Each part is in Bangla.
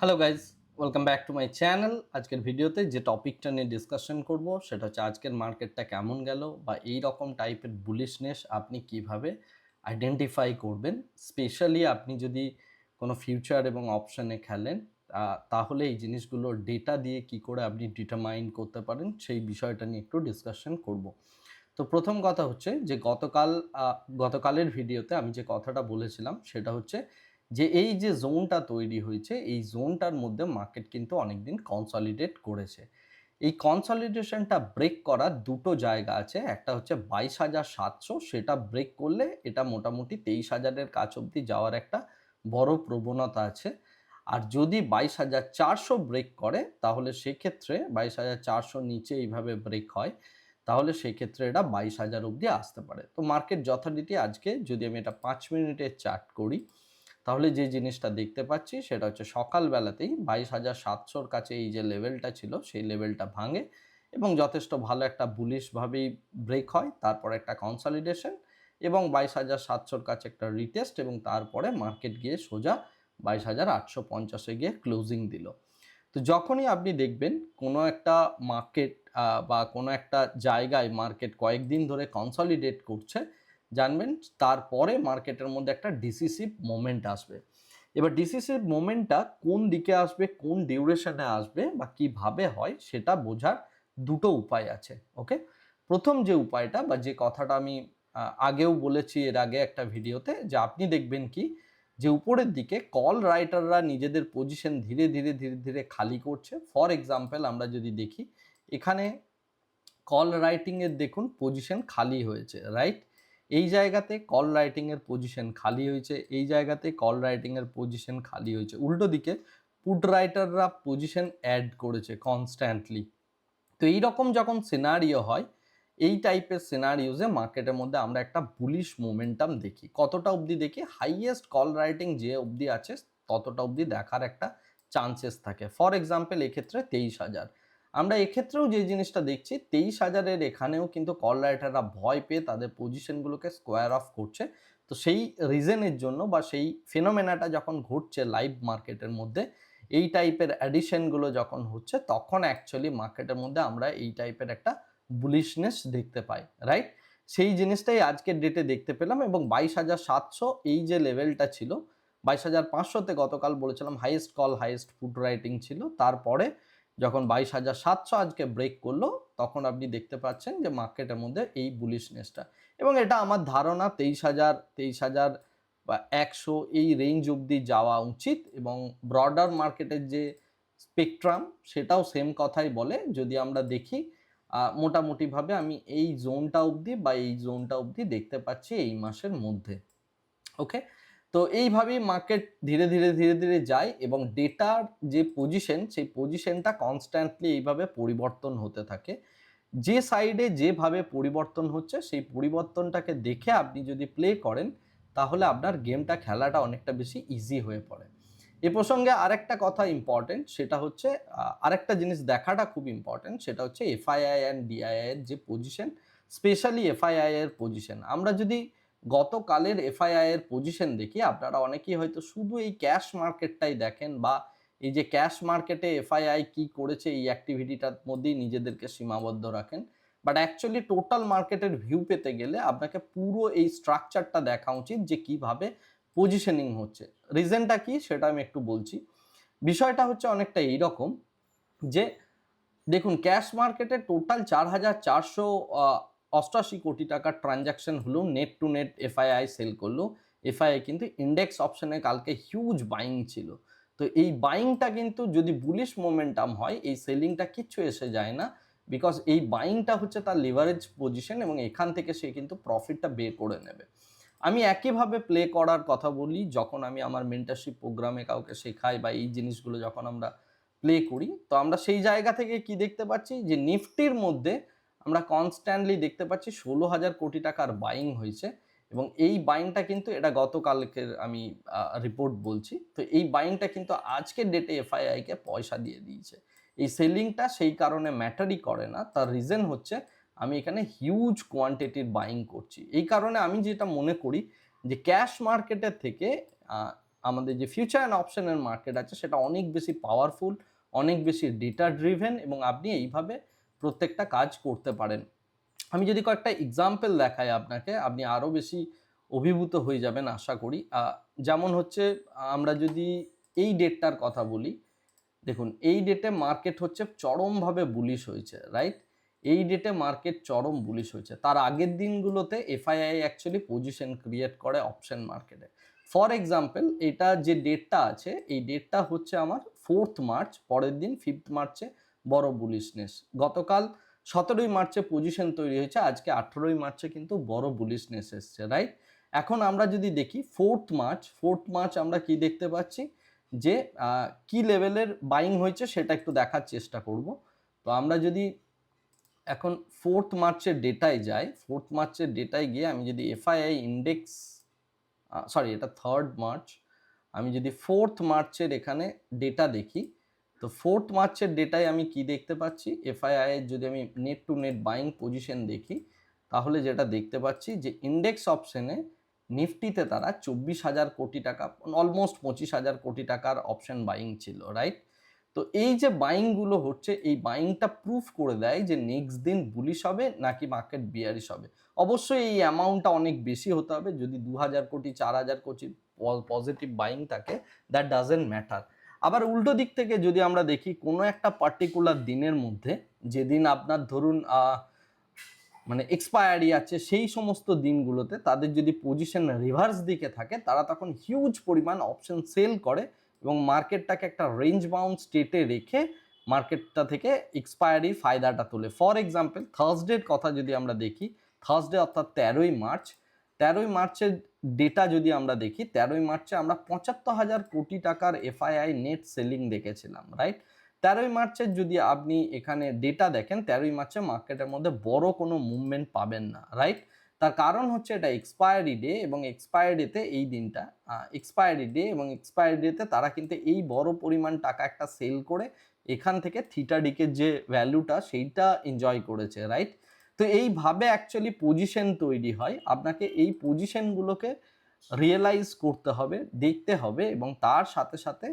Hello guys welcome back to my channel আজকের ভিডিওতে যে টপিকটা নিয়ে ডিসকাশন করব, সেটা হচ্ছে আজকের মার্কেটটা কেমন গেল বা এই রকম টাইপের বুলিশনেস আপনি কীভাবে আইডেন্টিফাই করবেন। স্পেশালি আপনি যদি কোনো ফিউচার এবং অপশানে খেলেন তাহলে এই জিনিসগুলোর ডেটা দিয়ে কি করে আপনি ডিটারমাইন করতে পারেন, সেই বিষয়টা নিয়ে একটু ডিসকাশন করব। তো প্রথম কথা হচ্ছে যে গতকাল গতকালের ভিডিওতে আমি যে কথাটা বলেছিলাম, সেটা হচ্ছে যে এই যে জোনটা তৈরি হয়েছে, এই জোনটার মধ্যে মার্কেট কিন্তু অনেকদিন কনসলিডেট করেছে। এই কনসলিডেশনটা ব্রেক করার দুটো জায়গা আছে। একটা হচ্ছে বাইশ হাজার সাতশো, সেটা ব্রেক করলে এটা মোটামুটি তেইশ হাজারের কাছ অবধি যাওয়ার একটা বড় প্রবণতা আছে। আর যদি বাইশ হাজার চারশো ব্রেক করে, তাহলে সেক্ষেত্রে বাইশ হাজার চারশো নিচে এইভাবে ব্রেক হয়, তাহলে সেক্ষেত্রে এটা বাইশ হাজার অবধি আসতে পারে। তো মার্কেট যথারীতি আজকে যদি আমি এটা পাঁচ মিনিটের চার্ট করি তাহলে যে জিনিসটা দেখতে পাচ্ছি সেটা হচ্ছে সকালবেলাতেই বাইশ হাজার সাতশোর কাছে এই যে লেভেলটা ছিল, সেই লেভেলটা ভাঙে এবং যথেষ্ট ভালো একটা বুলিশভাবেই ব্রেক হয়, তারপর একটা কনসলিডেশন এবং বাইশ হাজার সাতশোর কাছে একটা রিটেস্ট এবং তারপরে মার্কেট গিয়ে সোজা বাইশ হাজার আটশো পঞ্চাশে গিয়ে ক্লোজিং দিল। তো যখনই আপনি দেখবেন কোনো একটা মার্কেট বা কোনো একটা জায়গায় মার্কেট কয়েকদিন ধরে কনসলিডেট করছে জানবেন তারপরে মার্কেটের মধ্যে একটা ডিসিসিভ মোমেন্ট আসবে। এবার ডিসিসিভ মোমেন্টটা কোন দিকে আসবে, কোন ডিউরেশনে আসবে বা কীভাবে হয় সেটা বোঝার দুটো উপায় আছে ওকে প্রথম যে উপায়টা বা যে কথাটা আমি আগেও বলেছি এর আগে একটা ভিডিওতে যে আপনি দেখবেন কি যে উপরের দিকে কল রাইটাররা নিজেদের পজিশন ধীরে ধীরে ধীরে ধীরে খালি করছে। ফর এক্সাম্পল আমরা যদি দেখি, এখানে কল রাইটিংয়ের দেখুন পজিশন খালি হয়েছে রাইট এই জায়গাতে কল রাইটিংয়ের পজিশন খালি হয়েছে, এই জায়গাতে কল রাইটিংয়ের পজিশন খালি হয়েছে। উল্টো দিকে পুট রাইটাররা পজিশন অ্যাড করেছে কনস্ট্যান্টলি তো এই রকম যখন সিনারিও হয়, এই টাইপের সিনারিওজে মার্কেটের মধ্যে আমরা একটা বুলিশ মোমেন্টাম দেখি। কতটা অবধি দেখি? হাইয়েস্ট কল রাইটিং যে অবধি আছে, ততটা অবধি দেখার একটা চান্সেস থাকে। ফর এক্সাম্পল এক্ষেত্রে তেইশ হাজার। আমরা এক্ষেত্রেও যে জিনিসটা দেখছি, তেইশ হাজারের এখানেও কিন্তু কল রাইটাররা ভয় পেয়ে তাদের পজিশনগুলোকে স্কোয়ার অফ করছে। তো সেই রিজনের জন্য বা সেই ফেনোমেনাটা যখন ঘটছে লাইভ মার্কেটের মধ্যে, এই টাইপের অ্যাডিশনগুলো যখন হচ্ছে, তখন অ্যাকচুয়ালি মার্কেটের মধ্যে আমরা এই টাইপের একটা বুলিশনেস দেখতে পাই রাইট সেই জিনিসটাই আজকের ডেটে দেখতে পেলাম এবং বাইশ হাজার সাতশো এই যে লেভেলটা ছিল, বাইশ হাজার পাঁচশোতে গতকাল বলেছিলাম highest call highest put writing ছিল। তারপরে যখন বাইশ হাজার সাতশো আজকে ব্রেক করল, তখন আপনি দেখতে পাচ্ছেন যে মার্কেটের মধ্যে এই বুলিশনেসটা এবং এটা আমার ধারণা তেইশ হাজার তেইশ হাজার বা একশো এই রেঞ্জ অবধি যাওয়া উচিত এবং ব্রডার মার্কেটের যে স্পেকট্রাম সেটাও সেম কথাই বলে। যদি আমরা দেখি মোটামুটিভাবে আমি এই জোনটা অবধি বা এই জোনটা অবধি দেখতে পাচ্ছি এই মাসের মধ্যে। ওকে তো এইভাবেই মার্কেট ধীরে ধীরে ধীরে ধীরে যায় এবং ডেটার যে পজিশন সেই পজিশনটা কনস্ট্যান্টলি এইভাবে পরিবর্তন হতে থাকে। যে সাইডে যেভাবে পরিবর্তন হচ্ছে, সেই পরিবর্তনটাকে দেখে আপনি যদি প্লে করেন, তাহলে আপনার গেমটা খেলাটা অনেকটা বেশি ইজি হয়ে পড়ে। এ প্রসঙ্গে আরেকটা কথা ইম্পর্টেন্ট সেটা হচ্ছে আরেকটা জিনিস দেখাটা খুব ইম্পর্টেন্ট সেটা হচ্ছে এফআইআই অ্যান্ড ডিআইআই এর যে পজিশন স্পেশালি এফআইআই এর পজিশন আমরা যদি গতকালের এফআইআই এর পজিশন দেখি, আপনারা অনেকেই হয়তো শুধু এই ক্যাশ মার্কেটটাই দেখেন বা এই যে ক্যাশ মার্কেটে এফআইআই কি করেছে, এই অ্যাক্টিভিটিটার মধ্যেই নিজেদেরকে সীমাবদ্ধ রাখেন। বাট অ্যাকচুয়ালি টোটাল মার্কেটের ভিউ পেতে গেলে আপনাকে পুরো এই স্ট্রাকচারটা দেখা উচিত যে কীভাবে পজিশনিং হচ্ছে। রিজনটা কি সেটা আমি একটু বলছি। বিষয়টা হচ্ছে অনেকটা এইরকম যে দেখুন ক্যাশ মার্কেটে টোটাল চার হাজার চারশো অষ্টাশি কোটি টাকার ট্রানজাকশন হলো net to net FII sell করল। এফআইআই কিন্তু ইন্ডেক্স অপশনে কালকে হিউজ বাইং ছিল। তো এই বাইংটা কিন্তু যদি বুলিশ মোমেন্টাম হয়, এই সেলিংটা কিচ্ছু এসে যায় না বিকজ এই বাইংটা হচ্ছে তার লিভারেজ পজিশন এবং এখান থেকে সে কিন্তু প্রফিটটা বের করে নেবে। আমি একইভাবে প্লে করার কথা বলি, যখন আমি আমার মেন্টারশিপ প্রোগ্রামে কাউকে শেখাই বা এই জিনিসগুলো যখন আমরা প্লে করি, তো আমরা সেই জায়গা থেকে কি দেখতে পাচ্ছি যে, নিফটির মধ্যে আমরা কনস্ট্যান্টলি দেখতে পাচ্ছি ষোলো হাজার কোটি টাকার বাইং হয়েছে এবং এই বাইংটা কিন্তু এটা গতকালকের আমি রিপোর্ট বলছি। তো এই বাইংটা কিন্তু আজকের ডেটে এফআইআইকে পয়সা দিয়ে দিয়েছে। এই সেলিংটা সেই কারণে ম্যাটারই করে না। তার রিজন হচ্ছে আমি এখানে হিউজ কোয়ান্টিটির বাইং করছি। এই কারণে আমি যেটা মনে করি যে ক্যাশ মার্কেটের থেকে আমাদের যে ফিউচার অ্যান্ড অপশনের মার্কেট আছে সেটা অনেক বেশি পাওয়ারফুল অনেক বেশি ডেটা ড্রিভেন এবং আপনি এইভাবে প্রত্যেকটা কাজ করতে পারেন। আমি যদি কয়েকটা এক্সাম্পল দেখাই আপনাকে, আপনি আরও বেশি অভিভূত হয়ে যাবেন আশা করি। যেমন হচ্ছে, আমরা যদি এই ডেটটার কথা বলি, দেখুন, এই ডেটে মার্কেট হচ্ছে চরমভাবে বুলিশ হয়েছে রাইট এই ডেটে মার্কেট চরম বুলিশ হয়েছে। তার আগের দিনগুলোতে এফআইআই অ্যাকচুয়ালি পজিশন ক্রিয়েট করে অপশন মার্কেটে ফর এক্সাম্পল এটা যে ডেটটা আছে, এই ডেটটা হচ্ছে আমার ফোর্থ মার্চ পরের দিন ফিফথ মার্চে বড় বুলিশনেস গতকাল সতেরোই মার্চে পজিশন তৈরি হয়েছে, আজকে আঠেরোই মার্চে কিন্তু বড় বুলিশনেস এসছে রাইট এখন আমরা যদি দেখি ফোর্থ মার্চ ফোর্থ মার্চ আমরা কি দেখতে পাচ্ছি? যে কি লেভেলের বাইং হয়েছে সেটা একটু দেখার চেষ্টা করব। তো আমরা যদি এখন ফোর্থ মার্চের ডেটায় যাই ফোর্থ মার্চের ডেটায় গিয়ে আমি যদি এফআইআই ইন্ডেক্স সরি এটা থার্ড মার্চ, আমি যদি ফোর্থ মার্চের এখানে ডেটা দেখি তো ফোর্থ মার্চের ডেটায় আমি কি দেখতে পাচ্ছি? এফআইআই এর যদি আমি net to net buying position দেখি, তাহলে যেটা দেখতে পাচ্ছি যে ইন্ডেক্স অপশনে নিফটিতে তারা চব্বিশ হাজার কোটি টাকা অলমোস্ট পঁচিশ হাজার কোটি টাকার অপশন বাইং ছিল রাইট তো এই যে বাইংগুলো হচ্ছে, এই বাইংটা প্রুফ করে দেয় যে নেক্সট দিন বুলিশ হবে নাকি মার্কেট বিয়ারিশ হবে। অবশ্যই এই অ্যামাউন্টটা অনেক বেশি হতে হবে, যদি দু হাজার কোটি, চার হাজার কোটি পজিটিভ বাইং থাকে দ্যাট ডাজেন্ট ম্যাটার আবার উল্টো দিক থেকে যদি আমরা দেখি, কোনো একটা পার্টিকুলার দিনের মধ্যে যেদিন আপনার ধরুন মানে এক্সপায়ারি আছে, সেই সমস্ত দিনগুলোতে তাদের যদি পজিশন রিভার্স দিকে থাকে, তারা তখন হিউজ পরিমাণ অপশন সেল করে এবং মার্কেটটাকে একটা রেঞ্জ বাউন্ড স্টেটে রেখে মার্কেটটা থেকে এক্সপায়ারি ফায়দাটা তোলে। ফর এক্সাম্পল থার্সডের কথা যদি আমরা দেখি থার্সডে অর্থাৎ তেরোই মার্চ তেরোই মার্চের ডেটা যদি আমরা দেখি, তেরোই মার্চে আমরা পঁচাত্তর হাজার কোটি টাকার এফআইআই নেট সেলিং দেখেছিলাম রাইট তেরোই মার্চের যদি আপনি এখানে ডেটা দেখেন, তেরোই মার্চে মার্কেটের মধ্যে বড় কোনো মুভমেন্ট পাবেন না রাইট তার কারণ হচ্ছে এটা এক্সপায়ারি ডে এবং এক্সপায়ারি ডেতে এই দিনটা এক্সপায়ারি ডে এবং এক্সপায়ারি ডেতে তারা কিন্তু এই বড় পরিমাণ টাকা একটা সেল করে এখান থেকে থিটা ডিকের যে ভ্যালুটা সেইটা এনজয় করেছে রাইট তো এইভাবে অ্যাকচুয়ালি পজিশন তৈরি হয়। আপনাকে এই পজিশনগুলোকে রিয়েলাইজ করতে হবে, দেখতে হবে এবং তার সাথে সাথে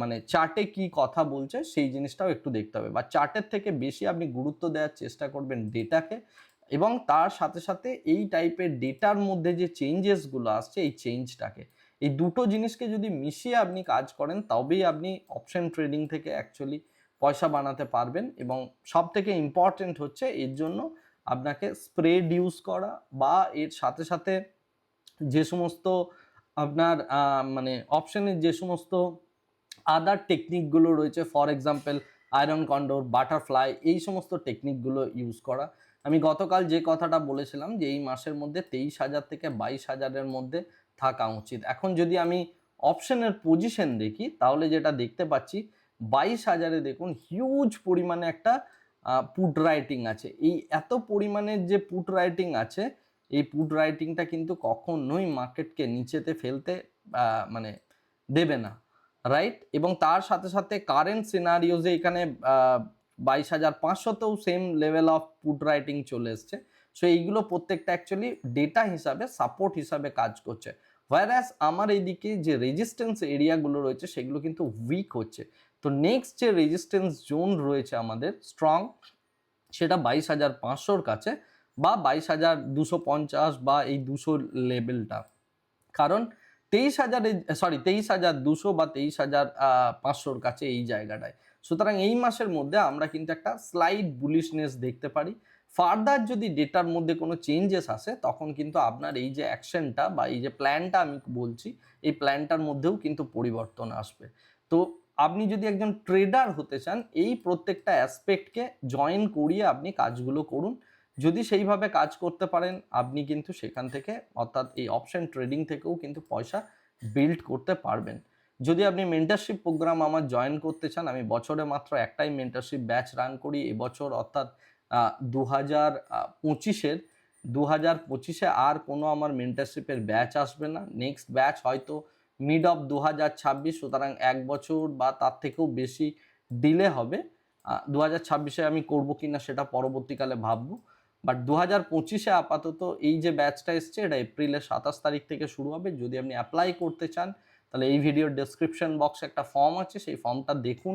মানে চার্টে কি কথা বলছে সেই জিনিসটাও একটু দেখতে হবে। বা চার্টের থেকে বেশি আপনি গুরুত্ব দেওয়ার চেষ্টা করবেন ডেটাকে এবং তার সাথে সাথে এই টাইপের ডেটার মধ্যে যে চেঞ্জেসগুলো আসছে এই চেঞ্জটাকে এই দুটো জিনিসকে যদি মিশিয়ে আপনি কাজ করেন, তবেই আপনি অপশন ট্রেডিং থেকে অ্যাকচুয়ালি পয়সা বানাতে পারবেন এবং সব থেকে ইম্পর্টেন্ট হচ্ছে এর জন্য আপনাকে স্প্রেড ইউজ করা বা এর সাথে সাথে যে সমস্ত আপনার মানে অপশনের যে সমস্ত আদার টেকনিকগুলো রয়েছে for example iron condor butterfly এই সমস্ত টেকনিকগুলো ইউজ করা। আমি গতকাল যে কথাটা বলেছিলাম যে এই মাসের মধ্যে তেইশ হাজার থেকে বাইশ হাজারের মধ্যে থাকা উচিত। এখন যদি আমি অপশনের পজিশন দেখি, তাহলে যেটা দেখতে পাচ্ছি বাইশ হাজারে দেখুন হিউজ পরিমাণে একটা পুট রাইটিং আছে। এই এত পরিমাণের যে পুট রাইটিং আছে, এই পুট রাইটিংটা কিন্তু কখনোই মার্কেটকে নিচেতে ফেলতে মানে দেবে না রাইট এবং তার সাথে সাথে কারেন্ট সিনারিওজে এখানে বাইশ হাজার পাঁচশোতেও same level of put writing চলে এসছে। সো এইগুলো প্রত্যেকটা অ্যাকচুয়ালি ডেটা হিসাবে সাপোর্ট হিসাবে কাজ করছে। ভাইরাস আমার এইদিকে যে রেজিস্ট্যান্স এরিয়াগুলো রয়েছে, সেগুলো কিন্তু উইক হচ্ছে। তো নেক্সট যে রেজিস্ট্যান্স জোন রয়েছে আমাদের স্ট্রং সেটা বাইশ হাজার পাঁচশোর কাছে বা বাইশ হাজার দুশো পঞ্চাশ বা এই দুশো লেভেলটা কারণ তেইশ হাজারে সরি তেইশ হাজার দুশো বা তেইশ হাজার পাঁচশোর কাছে এই জায়গাটায়। সুতরাং এই মাসের মধ্যে আমরা কিন্তু একটা স্লাইড বুলিশনেস দেখতে পারি। ফার্দার যদি ডেটার মধ্যে কোনো চেঞ্জেস আসে, তখন কিন্তু আপনার এই যে অ্যাকশনটা বা এই যে প্ল্যানটা আমি বলছি, এই প্ল্যানটার মধ্যেও কিন্তু পরিবর্তন আসবে। তো আপনি যদি একজন ট্রেডার হতে চান, এই প্রত্যেকটা অ্যাসপেক্টকে জয়েন করিয়ে আপনি কাজগুলো করুন। যদি সেইভাবে কাজ করতে পারেন, আপনি কিন্তু সেখান থেকে, অর্থাৎ এই অপশন ট্রেডিং থেকেও কিন্তু পয়সা বিল্ড করতে পারবেন। যদি আপনি মেন্টারশিপ প্রোগ্রাম আমার জয়েন করতে চান, আমি বছরে মাত্র একটাই মেন্টারশিপ ব্যাচ রান করি। এবছর অর্থাৎ দু হাজার পঁচিশের দু হাজার পঁচিশে আর কোনো আমার মেন্টারশিপের ব্যাচ আসবে না। নেক্সট ব্যাচ হয়তো মিড অফ দু হাজার ছাব্বিশ, সুতরাং এক বছর বা তার থেকেও বেশি ডিলে হবে। দু হাজার ছাব্বিশে আমি করব কি না সেটা পরবর্তীকালে ভাববো। বাট দু হাজার পঁচিশে আপাতত এই যে ব্যাচটা এসছে, এটা এপ্রিলের সাতাশ তারিখ থেকে শুরু হবে। যদি আপনি অ্যাপ্লাই করতে চান, তাহলে এই ভিডিওর ডেসক্রিপশন বক্সে একটা ফর্ম আছে। সেই ফর্মটা দেখুন।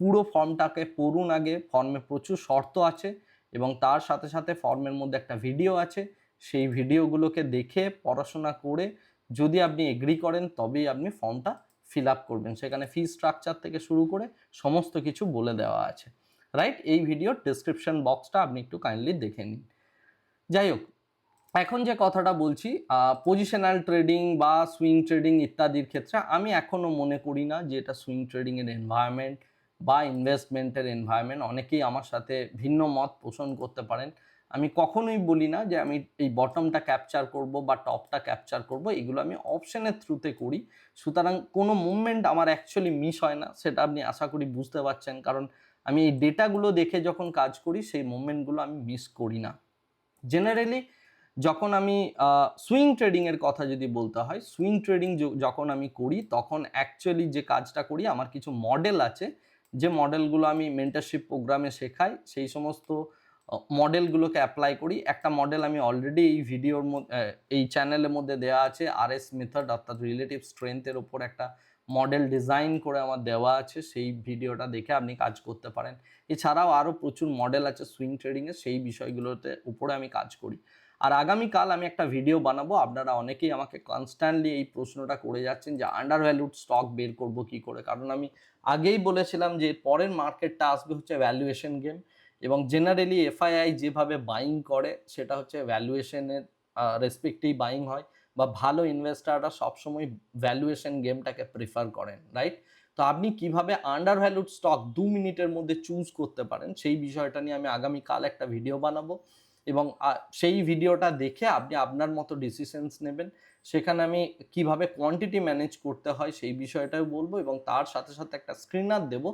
পুরো ফর্মটাকে পড়ুন আগে। ফর্মে প্রচুর শর্ত আছে এবং তার সাথে সাথে ফর্মের মধ্যে একটা ভিডিও আছে। সেই ভিডিওগুলোকে দেখে, পড়াশোনা করে যদি আপনি এগ্রি করেন, তবেই আপনি ফর্মটা ফিল আপ করবেন। সেখানে ফি স্ট্রাকচার থেকে শুরু করে সমস্ত কিছু বলে দেওয়া আছে। রাইট এই ভিডিওর ডেসক্রিপশন বক্সটা আপনি একটু কাইন্ডলি দেখে নিন। যাই হোক, এখন যে কথাটা বলছি পজিশনাল ট্রেডিং বা সুইং ট্রেডিং ইত্যাদির ক্ষেত্রে আমি এখনও মনে করি না যে এটা সুইং ট্রেডিংয়ের এনভায়রনমেন্ট বা ইনভেস্টমেন্টের এনভায়রনমেন্ট অনেকেই আমার সাথে ভিন্ন মত পোষণ করতে পারেন। আমি কখনোই বলি না যে আমি এই বটমটা ক্যাপচার করব বা টপটা ক্যাপচার করব, এগুলো আমি অপশনের থ্রুতে করি। সুতরাং কোনো মুভমেন্ট আমার অ্যাকচুয়ালি মিস হয় না, সেটা আপনি আশা করি বুঝতে পারছেন। কারণ আমি এই ডেটাগুলো দেখে যখন কাজ করি, সেই মুভমেন্টগুলো আমি মিস করি না। জেনারেলি যখন আমি সুইং ট্রেডিংয়ের কথা যদি বলতে হয় সুইং ট্রেডিং যখন আমি করি, তখন অ্যাকচুয়ালি যে কাজটা করি, আমার কিছু মডেল আছে। যে মডেলগুলো আমি মেন্টারশিপ প্রোগ্রামে শেখাই, সেই সমস্ত মডেলগুলোকে অ্যাপ্লাই করি। একটা মডেল আমি অলরেডি এই ভিডিওর মধ্যে এই চ্যানেলের মধ্যে দেওয়া আছে আর এস মেথড অর্থাৎ রিলেটিভ স্ট্রেংথের ওপর একটা মডেল ডিজাইন করে আমার দেওয়া আছে। সেই ভিডিওটা দেখে আপনি কাজ করতে পারেন। এছাড়াও আরও প্রচুর মডেল আছে সুইং ট্রেডিংয়ের সেই বিষয়গুলোতে উপরে আমি কাজ করি। আর আগামীকাল আমি একটা ভিডিও বানাবো। আপনারা অনেকেই আমাকে কনস্ট্যান্টলি এই প্রশ্নটা করে যাচ্ছেন যে আন্ডার ভ্যালুড স্টক বের করব কি করে? কারণ আমি আগেই বলেছিলাম যে, পরের মার্কেটটা আসবে হচ্ছে ভ্যালুয়েশন গেম এবং জেনারেলি এফআইআই যেভাবে বাইং করে, সেটা হচ্ছে ভ্যালুয়েশনের রেসপেক্টেই বাইং হয় বা ভালো ইনভেস্টাররা সবসময় ভ্যালুয়েশন গেমটাকে প্রিফার করেন রাইট তো আপনি কীভাবে আন্ডার ভ্যালুড স্টক দু মিনিটের মধ্যে চুজ করতে পারেন, সেই বিষয়টা নিয়ে আমি আগামীকাল একটা ভিডিও বানাবো এবং সেই ভিডিওটা দেখে আপনি আপনার মতো ডিসিশনস নেবেন সেখানে আমি কীভাবে কোয়ান্টিটি ম্যানেজ করতে হয় সেই বিষয়টাও বলব এবং তার সাথে সাথে একটা স্ক্রিনার দেব,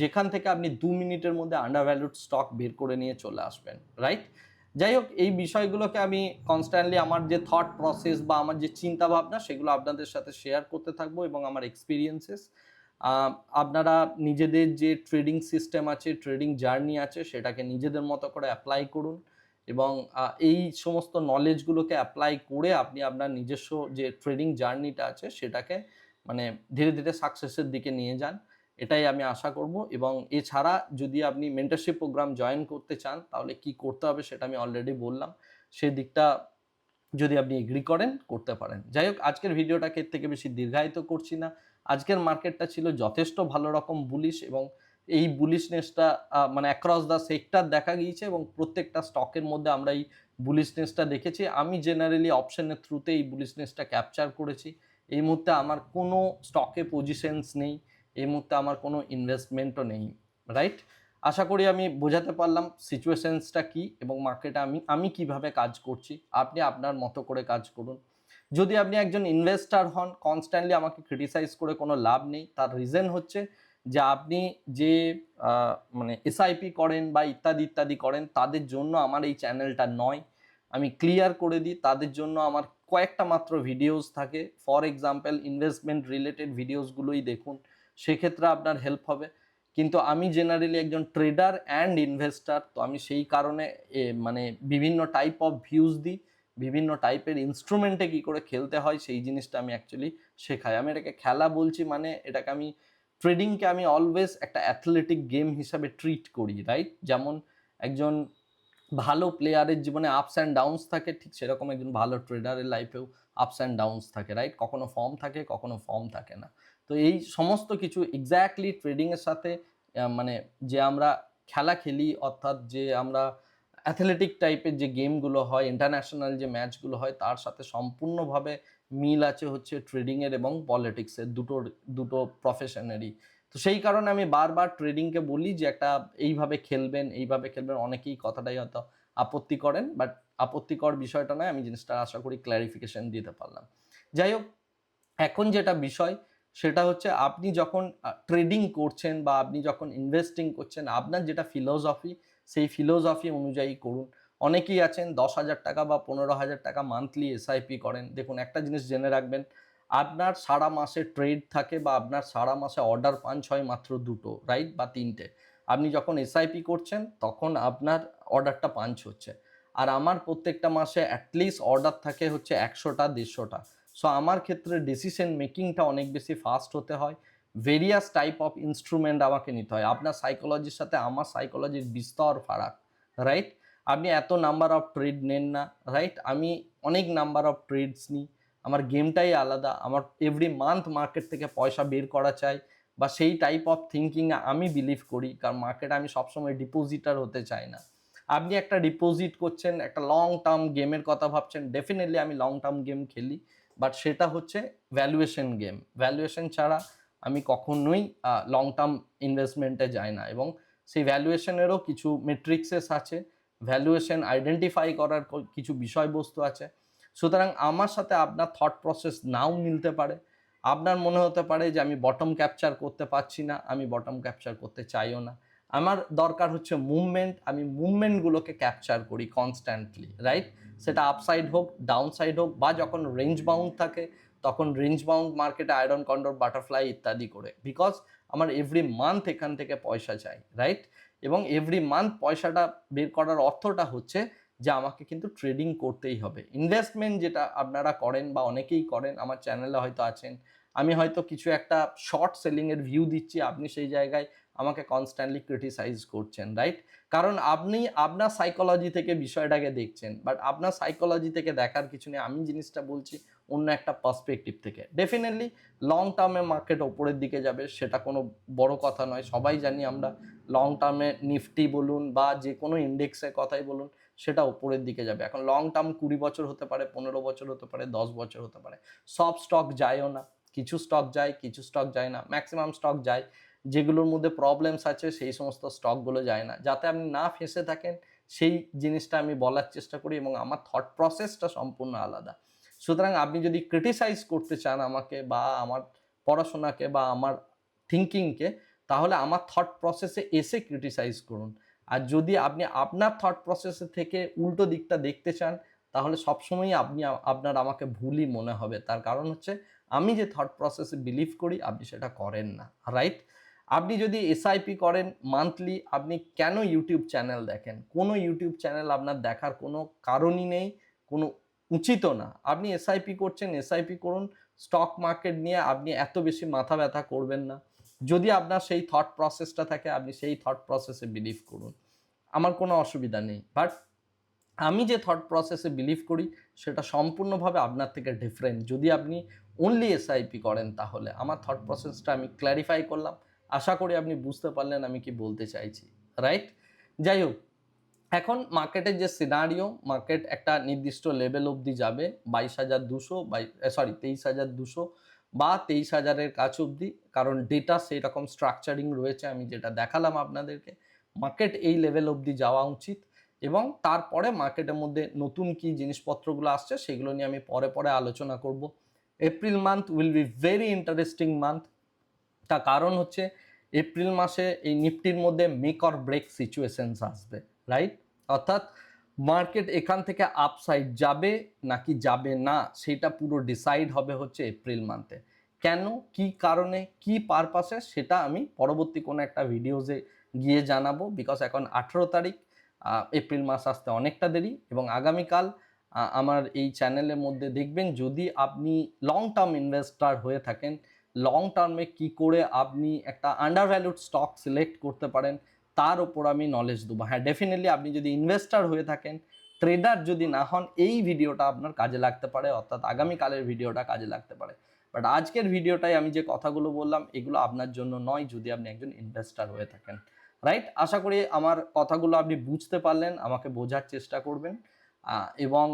যেখান থেকে আপনি দু মিনিটের মধ্যে আন্ডার ভ্যালুড স্টক বের করে নিয়ে চলে আসবেন রাইট যাই হোক, এই বিষয়গুলোকে আমি কনস্ট্যান্টলি আমার যে থট প্রসেস বা আমার যে চিন্তা ভাবনা সেগুলো আপনাদের সাথে শেয়ার করতে থাকব এবং আমার এক্সপিরিয়েন্সেস আপনারা নিজেদের যে ট্রেডিং সিস্টেম আছে ট্রেডিং জার্নি আছে, সেটাকে নিজেদের মতো করে অ্যাপ্লাই করুন। এবং এই সমস্ত নলেজগুলোকে অ্যাপ্লাই করে আপনি আপনার নিজস্ব যে ট্রেডিং জার্নিটা আছে সেটাকে মানে ধীরে ধীরে সাকসেসের দিকে নিয়ে যান। এটাই আমি আশা করব এবং এছাড়া যদি আপনি মেন্টারশিপ প্রোগ্রাম জয়েন করতে চান তাহলে কি করতে হবে সেটা আমি অলরেডি বললাম। সেই দিকটা যদি আপনি এগ্রি করেন করতে পারেন। যাই হোক, আজকের ভিডিওটাকে থেকে বেশি দীর্ঘায়িত করছি না। আজকের মার্কেটটা ছিল যথেষ্ট ভালো রকম বুলিশ এবং এই বুলিশনেসটা মানে অ্যাক্রস দ্য সেক্টর দেখা গিয়েছে এবং প্রত্যেকটা স্টকের মধ্যে আমরা এই বুলিশনেসটা দেখেছি। আমি জেনারেলি অপশনের থ্রুতে এই বুলিশনেসটা ক্যাপচার করেছি। এই মুহূর্তে আমার কোনো স্টকে পজিশনস নেই। এই মুহূর্তে আমার কোনো ইনভেস্টমেন্টও নেই রাইট আশা করি আমি বোঝাতে পারলাম সিচুয়েশনসটা কি এবং মার্কেটে আমি আমি কীভাবে কাজ করছি। আপনি আপনার মতো করে কাজ করুন। যদি আপনি একজন ইনভেস্টার হন কনস্ট্যান্টলি আমাকে ক্রিটিসাইজ করে কোনো লাভ নেই। তার রিজন হচ্ছে যে আপনি যে মানে এসআইপি করেন বা ইত্যাদি ইত্যাদি করেন, তাদের জন্য আমার এই চ্যানেলটা নয়। আমি ক্লিয়ার করে দিই, তাদের জন্য আমার কয়েকটা মাত্র ভিডিওস থাকে। ফর এক্সাম্পল, ইনভেস্টমেন্ট রিলেটেড ভিডিওসগুলোই দেখুন, সেক্ষেত্রে আপনার হেল্প হবে। কিন্তু আমি জেনারেলি একজন ট্রেডার অ্যান্ড ইনভেস্টার, তো আমি সেই কারণে মানে বিভিন্ন টাইপ অফ ভিউজ দিই, বিভিন্ন টাইপের ইনস্ট্রুমেন্টে কী করে খেলতে হয়, সেই জিনিসটা আমি অ্যাকচুয়ালি শেখাই। আমি এটাকে খেলা বলছি মানে এটাকে আমি ট্রেডিংকে আমি অলওয়েজ একটা অ্যাথলেটিক গেম হিসাবে ট্রিট করি রাইট যেমন একজন ভালো প্লেয়ারের জীবনে আপস অ্যান্ড ডাউনস থাকে, ঠিক সেরকম একজন ভালো ট্রেডারের লাইফেও আপস অ্যান্ড ডাউনস থাকে রাইট কখনো ফর্ম থাকে, কখনো ফর্ম থাকে না। তো এই সমস্ত কিছু এক্স্যাক্টলি ট্রেডিংয়ের সাথে মানে যে আমরা খেলা খেলি, অর্থাৎ যে আমরা অ্যাথলেটিক টাইপের যে গেমগুলো হয় ইন্টারন্যাশনাল যে ম্যাচগুলো হয়, তার সাথে সম্পূর্ণভাবে মিল আছে হচ্ছে ট্রেডিংয়ের এবং পলিটিক্সের দুটোর দুটো প্রফেশনেরই তো সেই কারণে আমি বারবার ট্রেডিংকে বলি যে একটা এইভাবে খেলবেন এইভাবে খেলবেন, অনেকেই কথাটাই হয়তো আপত্তি করেন বাট আপত্তিকর বিষয়টা নয়, আমি জিনিসটা আশা করি ক্ল্যারিফিকেশন দিতে পারলাম। যাই হোক, এখন যেটা বিষয়, সেটা হচ্ছে আপনি যখন ট্রেডিং করছেন বা আপনি যখন ইনভেস্টিং করছেন, আপনার যেটা ফিলোসফি সেই ফিলোসফি অনুযায়ী করুন। অনেকেই আছেন দশ হাজার টাকা বা পনেরো হাজার টাকা মান্থলি এসআইপি করেন। দেখুন, একটা জিনিস জেনে রাখবেন, আপনার সারা মাসে ট্রেড থাকে বা আপনার সারা মাসে অর্ডার পান ছয় মাত্র দুটো রাইট বা তিনটে। আপনি যখন এসআইপি করছেন, তখন আপনার অর্ডারটা পাঞ্চ হচ্ছে। আর আমার প্রত্যেকটা মাসে অ্যাটলিস্ট অর্ডার থাকে হচ্ছে একশোটা, দেড়শোটা। সো আমার ক্ষেত্রে ডিসিশন মেকিংটা অনেক বেশি ফাস্ট হতে হয়। ভেরিয়াস টাইপ অফ ইনস্ট্রুমেন্ট আমাকে নিতে হয়। আপনার সাইকোলজির সাথে আমার সাইকোলজির বিস্তর ফারাক রাইট আপনি এত নাম্বার অফ ট্রেড নেন না রাইট আমি অনেক নাম্বার অফ ট্রেডস নিই। আমার গেমটাই আলাদা। আমার এভরি মান্থ মার্কেট থেকে পয়সা বের করা চাই বা সেই টাইপ অফ থিঙ্কিংয়ে আমি বিলিভ করি, কারণ মার্কেটে আমি সবসময় ডিপোজিটার হতে চাই না। আপনি একটা ডিপোজিট করছেন, একটা লং টার্ম গেমের কথা ভাবছেন ডেফিনেটলি আমি লং টার্ম গেম খেলি বাট সেটা হচ্ছে ভ্যালুয়েশন গেম ভ্যালুয়েশন ছাড়া আমি কখনোই লং টার্ম ইনভেস্টমেন্টে যাই না এবং সেই ভ্যালুয়েশনেরও কিছু মেট্রিক্সেস আছে। ভ্যালুয়েশন আইডেন্টিফাই করার কিছু বিষয়বস্তু আছে। সুতরাং আমার সাথে আপনার থট প্রসেস নাও মিলতে পারে। আপনার মনে হতে পারে যে আমি বটম ক্যাপচার করতে পারছি না, আমি বটম ক্যাপচার করতে চাইও না। আমার দরকার হচ্ছে মুভমেন্ট আমি মুভমেন্টগুলোকে ক্যাপচার করি কনস্ট্যান্টলি রাইট সেটা আপসাইড হোক ডাউন সাইড হোক, বা যখন রেঞ্জ বাউন্ড থাকে, তখন রেঞ্জ বাউন্ড মার্কেটে আয়রন কন্ডোর বাটারফ্লাই ইত্যাদি করে। বিকজ আমার এভরি মান্থ এখান থেকে পয়সা চাই রাইট এবং এভরি মান্থ পয়সাটা বের করার অর্থটা হচ্ছে যে আমাকে কিন্তু ট্রেডিং করতেই হবে। ইনভেস্টমেন্ট যেটা আপনারা করেন বা অনেকেই করেন, আমার চ্যানেলে হয়তো আছেন, আমি হয়তো কিছু একটা শর্ট সেলিংয়ের ভিউ দিচ্ছি, আপনি সেই জায়গায় আমাকে কনস্ট্যান্টলি ক্রিটিসাইজ করছেন রাইট কারণ আপনি, আপনার সাইকোলজি থেকে বিষয়টাকে দেখছেন বাট আপনার সাইকোলজি থেকে দেখার কিছু নেই, আমি জিনিসটা বলছি অন্য একটা পার্সপেক্টিভ থেকে। ডেফিনেটলি লং টার্মে মার্কেট ওপরের দিকে যাবে, সেটা কোনো বড় কথা নয়, সবাই জানি আমরা লং টার্মে নিফটি বলুন বা যে কোনো ইন্ডেক্সের কথাই বলুন, সেটা ওপরের দিকে যাবে। এখন লং টার্ম কুড়ি বছর হতে পারে, পনেরো বছর হতে পারে, দশ বছর হতে পারে। সব স্টক যায়ও না। কিছু স্টক যায়, কিছু স্টক যায় না। ম্যাক্সিমাম স্টক যায়। যেগুলোর মধ্যে প্রবলেমস আছে, সেই সমস্ত স্টকগুলো যায় না। যাতে আপনি না ফেঁসে থাকেন, সেই জিনিসটা আমি বলার চেষ্টা করি এবং আমার থট প্রসেসটা সম্পূর্ণ আলাদা। সুতরাং আপনি যদি ক্রিটিসাইজ করতে চান আমাকে বা আমার পড়াশোনাকে বা আমার থিঙ্কিংকে তাহলে আমার থট প্রসেসে এসে ক্রিটিসাইজ করুন। আর যদি আপনি আপনার থট প্রসেসে থেকে উল্টো দিকটা দেখতে চান, তাহলে সবসময়ই আপনি আপনার আমাকে ভুলই মনে হবে। তার কারণ হচ্ছে, আমি যে থট প্রসেসে বিলিভ করি, আপনি সেটা করেন না। রাইট আপনি যদি এসআইপি করেন মান্থলি আপনি কেন ইউটিউব চ্যানেল দেখেন? কোনো ইউটিউব চ্যানেল আপনার দেখার কোনো কারণই নেই, কোনো উচিত না। আপনি এসআইপি করছেন এসআইপি করুন স্টক মার্কেট নিয়ে আপনি এত বেশি মাথা ব্যথা করবেন না। যদি আপনার সেই থট প্রসেসটা থাকে, আপনি সেই থট প্রসেসে বিলিভ করুন। আমার কোনো অসুবিধা নেই। বাট আমি যে থট প্রসেসে বিলিভ করি, সেটা সম্পূর্ণভাবে আপনার থেকে ডিফারেন্ট যদি আপনি অনলি এসআইপি করেন তাহলে, আমার থট প্রসেসটা আমি ক্ল্যারিফাই করলাম। আশা করি আপনি বুঝতে পারলেন আমি কি বলতে চাইছি। রাইট যাই হোক, এখন মার্কেটের যে সিনারিও মার্কেট একটা নির্দিষ্ট লেভেল অবধি যাবে, বাইশ হাজার দুশো, বাই সরি তেইশ হাজার দুশো বা তেইশ হাজারের কাছ অবধি, কারণ ডেটা সেই রকম স্ট্রাকচারিং রয়েছে, আমি যেটা দেখালাম আপনাদেরকে। মার্কেট এই লেভেল অবধি যাওয়া উচিত এবং তারপরে মার্কেটের মধ্যে নতুন কি জিনিসপত্রগুলো আসছে, সেগুলো নিয়ে আমি পরে পরে আলোচনা করব। April month will be very interesting month তার কারণ হচ্ছে এপ্রিল মাসে এই নিফটির মধ্যে মেক অর ব্রেক সিচুয়েশনস আসবে রাইট অর্থাৎ মার্কেট এখান থেকে আপসাইড যাবে নাকি যাবে না, সেটা পুরো ডিসাইড হবে হচ্ছে এপ্রিল মান্থে কেন, কি কারণে, কি পারপাসে সেটা আমি পরবর্তী কোনো একটা ভিডিওতে গিয়ে জানাব। বিকজ এখন আঠেরো তারিখ এপ্রিল মাস আসতে অনেকটা দেরি এবং আগামীকাল আমার এই চ্যানেলের মধ্যে দেখবেন, যদি আপনি লং টার্ম ইনভেস্টার হয়ে থাকেন লং টার্মে কি করে আপনি একটা আন্ডার ভ্যালুড স্টক সিলেক্ট করতে পারেন তার ওপর আমি নলেজ দেবো। হ্যাঁ ডেফিনেটলি আপনি যদি ইনভেস্টার হয়ে থাকেন ট্রেডার যদি না হন, এই ভিডিওটা আপনার কাজে লাগতে পারে, অর্থাৎ আগামীকালের ভিডিওটা কাজে লাগতে পারে। বাট আজকের ভিডিওটাই আমি যে কথাগুলো বললাম, এগুলো আপনার জন্য নয় যদি আপনি একজন ইনভেস্টার হয়ে থাকেন। রাইট আশা করি আমার কথাগুলো আপনি বুঝতে পারলেন, আমাকে বোঝার চেষ্টা করবেন। এবং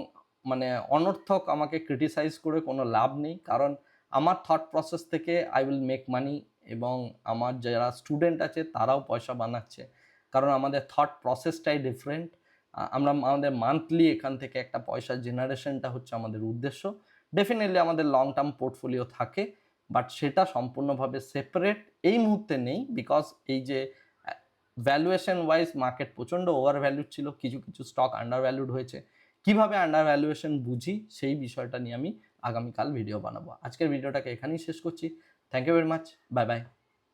মানে অনর্থক আমাকে ক্রিটিসাইজ করে কোনো লাভ নেই, কারণ আমার থট প্রসেস থেকে আই উইল মেক মানি এবং আমার যারা স্টুডেন্ট আছে, তারাও পয়সা বানাচ্ছে। কারণ আমাদের থট প্রসেসটাই ডিফারেন্ট আমরা আমাদের মান্থলি এখান থেকে একটা পয়সা জেনারেশনটা হচ্ছে আমাদের উদ্দেশ্য। ডেফিনেটলি আমাদের লং টার্ম পোর্টফোলিও থাকে বাট সেটা সম্পূর্ণভাবে সেপারেট এই মুহূর্তে নেই বিকজ এই যে ভ্যালুয়েশন ওয়াইজ মার্কেট প্রচণ্ড ওভার ভ্যালুড ছিল, কিছু কিছু স্টক আন্ডার ভ্যালুড হয়েছে। কীভাবে আন্ডার ভ্যালুয়েশন বুঝি, সেই বিষয়টা নিয়ে আমি আগামীকাল ভিডিও বানাবো। আজকের ভিডিওটাকে এখানেই শেষ করছি। Thank you very much bye bye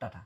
tata